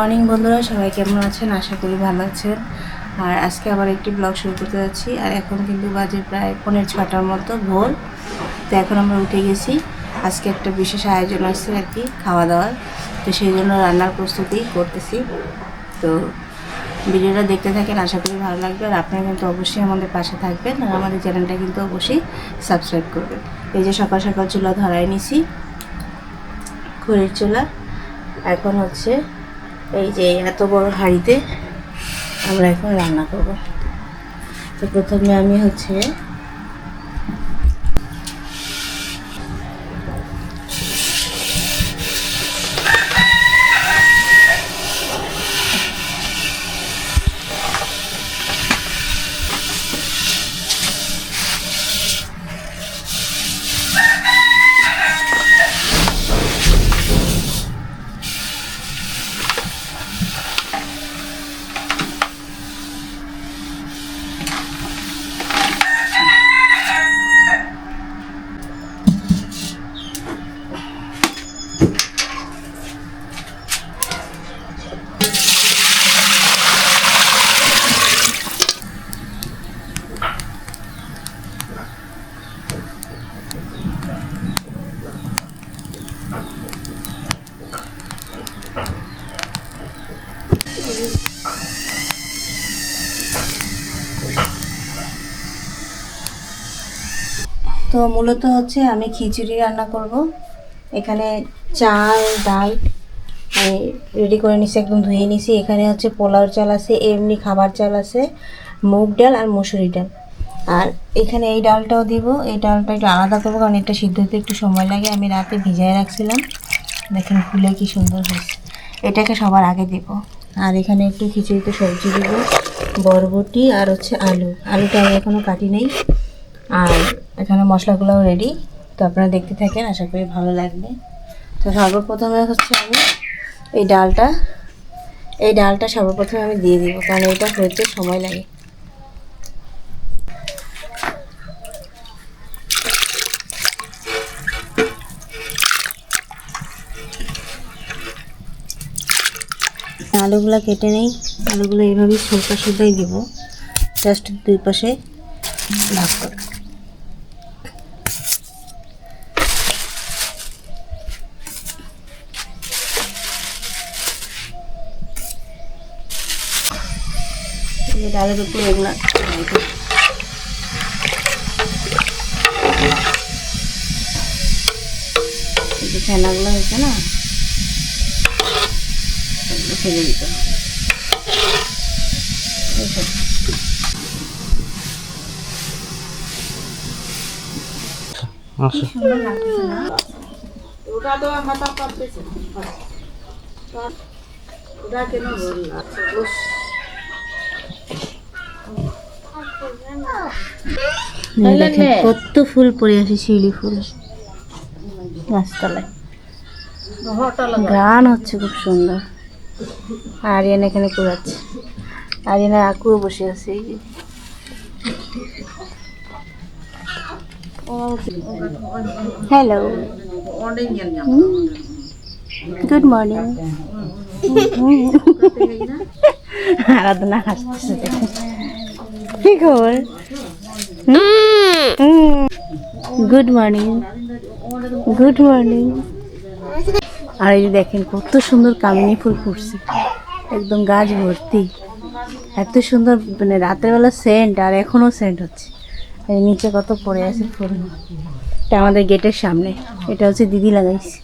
Morning বন্ধুরা, সবাই কেমন আছেন? আশা করি ভালো আছেন। আর আজকে আবার একটি ব্লগ শুরু করতে যাচ্ছি। আর এখন কিন্তু বাজে প্রায় পনেরো ছটার মতো ভোর। তো এখন আমরা উঠে গেছি। আজকে একটা বিশেষ আয়োজন আছে আর কি, খাওয়া দাওয়ার। তো সেই জন্য রান্নার প্রস্তুতি করতেছি। তো ভিডিওটা দেখতে থাকেন, আশা করি ভালো লাগবে। আর আপনারা কিন্তু অবশ্যই আমাদের পাশে থাকবেন। আর আমাদের চ্যানেলটা কিন্তু অবশ্যই সাবস্ক্রাইব করবেন। এই যে সকাল সকাল চুলা ধরাই নিছি। খড়ির চুলা। এখন হচ্ছে এই যে এত বড় হাঁড়িতে আমরা এখন রান্না করব। তো প্রথমে আমি হচ্ছে তো মূলত হচ্ছে আমি খিচুড়ি রান্না করব। এখানে চাল, ডাল রেডি করে নিছি, একদম ধুয়ে নিছি। এখানে হচ্ছে পোলাও চাল আছে, এমনি খাবার চাল আছে, মুগ ডাল আর মুসুরি ডাল। আর এখানে এই ডালটাও দিব। এই ডালটা একটু আলাদা করব, কারণ এটা সিদ্ধ হতে একটু সময় লাগে। আমি রাতে ভিজায় রাখছিলাম। দেখেন ফুলে কি সুন্দর হয়েছে। এটাকে সবার আগে দিব। আর এখানে একটু খিচুড়িতে সবজি দেবো, বরবটি আর হচ্ছে আলু। আলুটা আমি এখনও কাটি নেই। আর এখানে মশলাগুলোও রেডি তো আপনারা দেখতে থাকেন, আশা করি ভালো লাগবে। তো সর্বপ্রথমে হচ্ছে আমি এই ডালটা এই ডালটা সর্বপ্রথমে আমি দিয়ে দিব, কারণ এটা হইতে সময় লাগে। আলুগুলো কেটে নেই, আলুগুলো এইভাবেই সুলকা সুলকাই দিব। জাস্ট দুই পাশে ভাগ করে। ডালের উপরে এগুলা ফেনাগুলো হয়েছে না? ফেলে দিতে ওটা তো কাঁপতেছে ওটা কেন বললা উস, এই দেখেন কত ফুল পড়ে আছে শিউলি ফুল। গাছতলায়। গান হচ্ছে খুব সুন্দর। আরিয়ান এখানে কুড়াচ্ছে। আরিয়ানের আকুও বসে আছে এই হ্যালো গুড মর্নিং আরাধনা হাসতেছে দেখে কি খবর? গুড মর্নিং গুড মর্নিং আর এই দেখেন কত সুন্দর কামিনী ফুল ফুটছে। একদম গাছ ভর্তি। এত সুন্দর মানে রাতের বেলা সেন্ট আর এখনও সেন্ট হচ্ছে। নিচে কত পড়ে আছে ফুল। এটা আমাদের গেটের সামনে। এটা হচ্ছে দিদি লাগাইছে।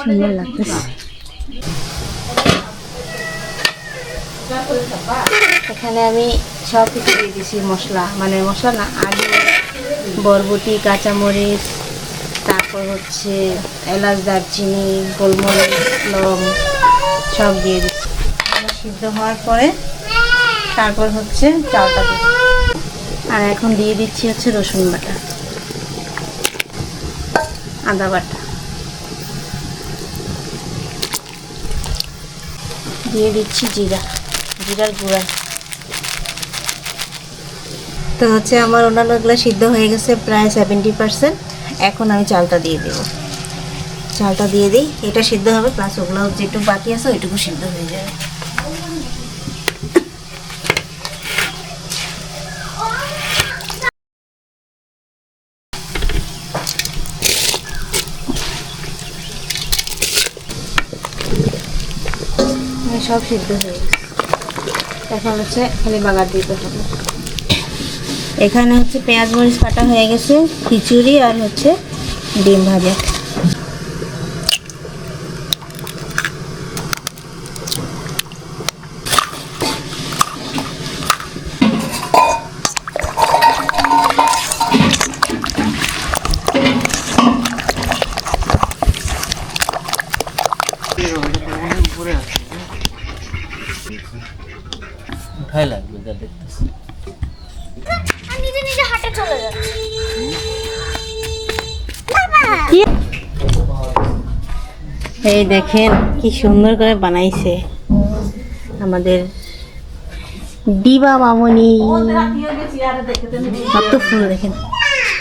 সুন্দর লাগতেছে। এখানে আমি সব কিছু দিয়ে দিয়েছি মশলা। মানে মশলা না, আলু, বরবটি, কাঁচামরিচ, তারপর হচ্ছে এলাচ, দারচিনি, গোলমরিচ লং সব দিয়ে দিচ্ছি সিদ্ধ হওয়ার পরে তারপর হচ্ছে চালটা আর এখন দিয়ে দিচ্ছি হচ্ছে রসুন বাটা, আদা বাটা। দিয়ে দিচ্ছি জিরা। জিরার গুঁড়া। তো হচ্ছে আমার অন্যান্যগুলো সিদ্ধ হয়ে গেছে প্রায় সেভেন্টি পার্সেন্ট এখন আমি চালটা দিয়ে দেবো। চালটা দিয়ে দিই। এটা সিদ্ধ হবে প্লাস ওগুলো যেটুকু বাকি আছে ওইটুকু সিদ্ধ হয়ে যাবে। সব সিদ্ধ হয়ে গেছে। এখন হচ্ছে খালি বাগার দিতে হবে। এখানে হচ্ছে পেঁয়াজ মরিচ কাটা হয়ে গেছে, খিচুড়ি আর হচ্ছে ডিম ভাজা। এই দেখেন কি সুন্দর করে বানাইছে আমাদের দিবা মামনি। কত ফুল দেখেন।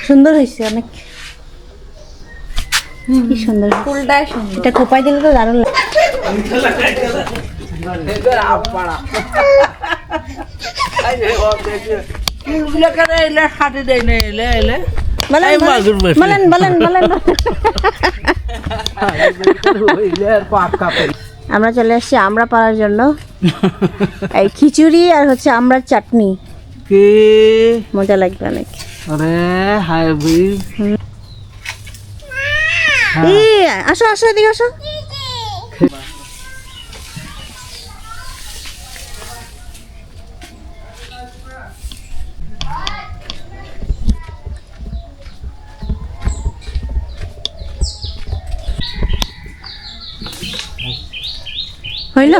সুন্দর হয়েছে অনেক। কি সুন্দর। সুন্দর। এটা খোপাই দিলে তো দারুণ লাগে। বলেন বলেন বলেন বলেন আমরা চলে আসছি আমরা পাড়ার জন্য। এই খিচুড়ি আর হচ্ছে আমরার চাটনি। কে? মজা লাগবে অনেক। আরে হাই বি। আসো আসো এদিকে আসো। হইল?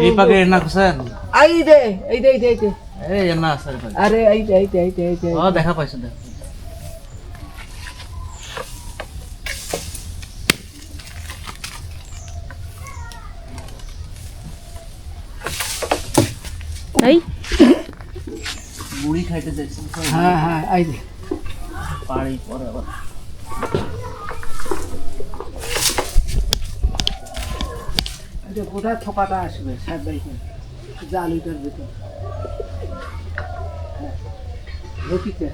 এই পাকে না কুসান এই না স্যার আরে এই যে এই যে এই যে এই যে ও দেখা পাইছো দেখ এই। মুড়ি খাইতে যাইছো হ্যাঁ হ্যাঁ এই যে পাড়ি পরে আবার। যে কোথায় থোকাটা আসবে সাত বাইকে জালিটার ভিতর। রুটিতে।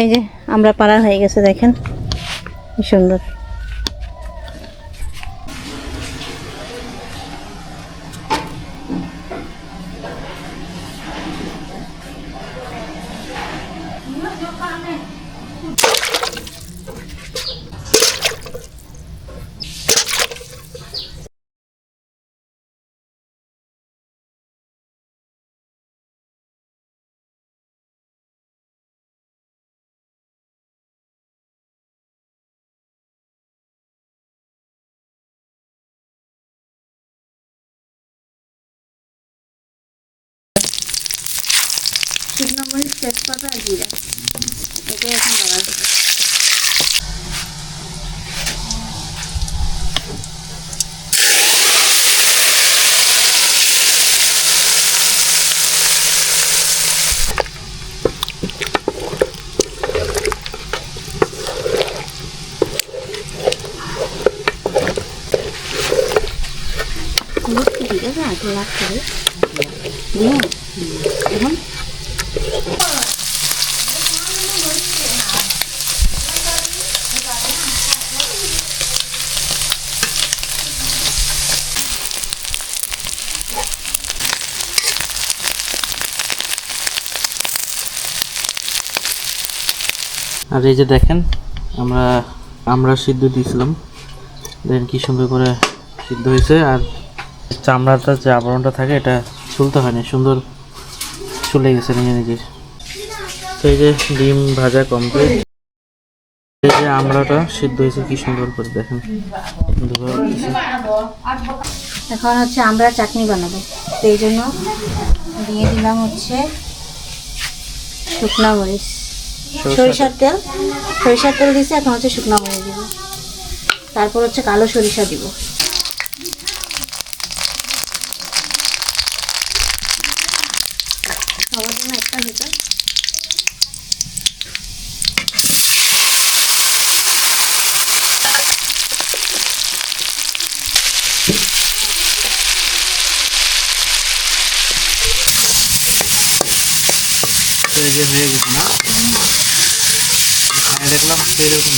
এই যে, আমরা পাড়া হয়ে গেছে, দেখেন। সুন্দর। শুকনো মরিচ তেজপাতা আর জিরা এটাই এখন বাগার হবে ঠিক আছে এখন লাগছে রে এখন আর এই যে দেখেন, আমরা আমরা সিদ্ধ দিয়েছিলাম। দেখেন কি সুন্দর করে সিদ্ধ হয়েছে। আর চামড়াটা যে আবরণটা থাকে, এটা ছুলতে হয়নি। সুন্দর চলে গেছে নিজে নিজে। তো এই যে ডিম ভাজা কমপ্লিট এই যে আমড়াটা সিদ্ধ হয়েছে কি সুন্দর করে দেখেন। এখন হচ্ছে আমরা চাটনি বানাবো। তো এই জন্য দিয়ে দিলাম হচ্ছে শুকনা মরিচ। সরিষার তেল। সরিষার তেল। দিছে এখন হচ্ছে শুকনা মরিচ দিব। তারপর হচ্ছে কালো সরিষা দিব সবার জন্য একটা ভিতর এই যে হয়ে গেছে না? খায় দেখলাম সেরকম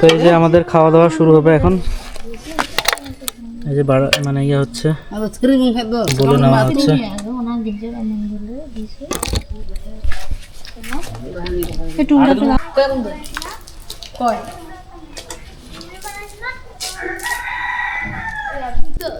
তো এই যে আমাদের খাওয়া দাওয়া শুরু হবে এখন। এই যে মানে ইয়ে হচ্ছে। বলে নেওয়া হচ্ছে। কয়?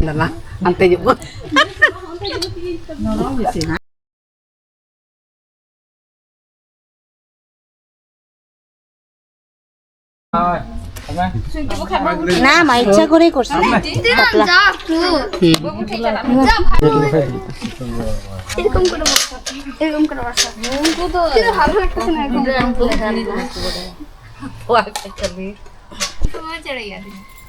না আনতে যাব না মা ইচ্ছা করেই করছি এরকম করে এরকম করে ভালো লাগতেছে না এরকম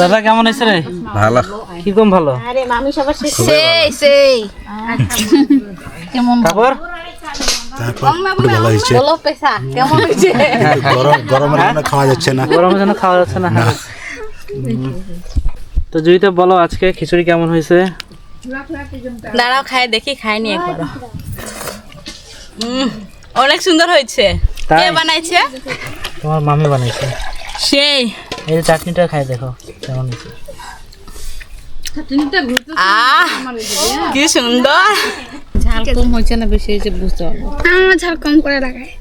দাদা কেমন হয়েছে রে? ভালো। কীরকম ভালো? আরে মামি সবার সেই সেই। তারপর? ভালো কেমন না। তো জুইতে বলো আজকে খিচুড়ি কেমন হয়েছে? দাঁড়াও খায় দেখি খাইনি একবার। অনেক সুন্দর হয়েছে? কে বানাইছে? তোমার মামি বানাইছে। সেই। এই চাটনিটা খাই দেখো কেমন হয়েছে। কি সুন্দর। ঝাল কম হয়েছে না বেশি হয়েছে বুঝতে পারব আমার ঝাল কম করে লাগায়।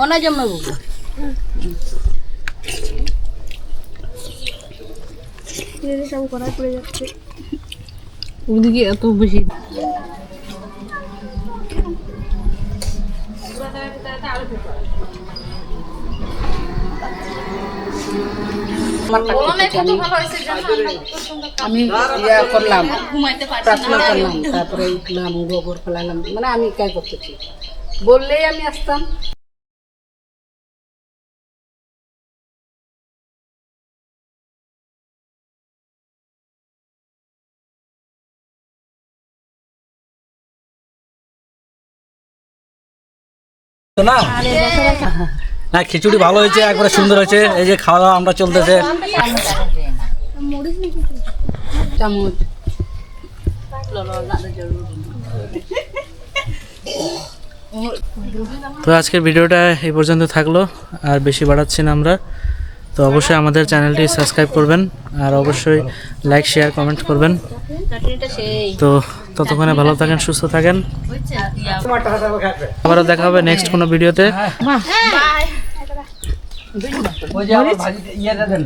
ওনা জমাবো সব করা পড়ে যাচ্ছে। ওদিকে এত বেশি আমি ইয়া করলাম ঘুমাইতে পারছি প্রার্থনা করলাম তারপরে উঠলাম গোবর ফেলালাম মানে আমি কাজ করতেছি। বললেই আমি আসতাম। না না খিচুড়ি ভালো হয়েছে একবারে সুন্দর হয়েছে। এই যে খাওয়া দাওয়া আমরা চলতেছে। তো আজকের ভিডিওটা এই পর্যন্ত থাকল আর বেশি বাড়াচ্ছি না আমরা। তো অবশ্যই আমাদের চ্যানেলটি সাবস্ক্রাইব করবেন আর অবশ্যই লাইক শেয়ার কমেন্ট করবেন। তো ততক্ষণে ভালো থাকেন সুস্থ থাকেন। আবারও দেখা হবে নেক্সট কোনো ভিডিওতে। ওই যে আমার ভাজি ইয়েটা দেন।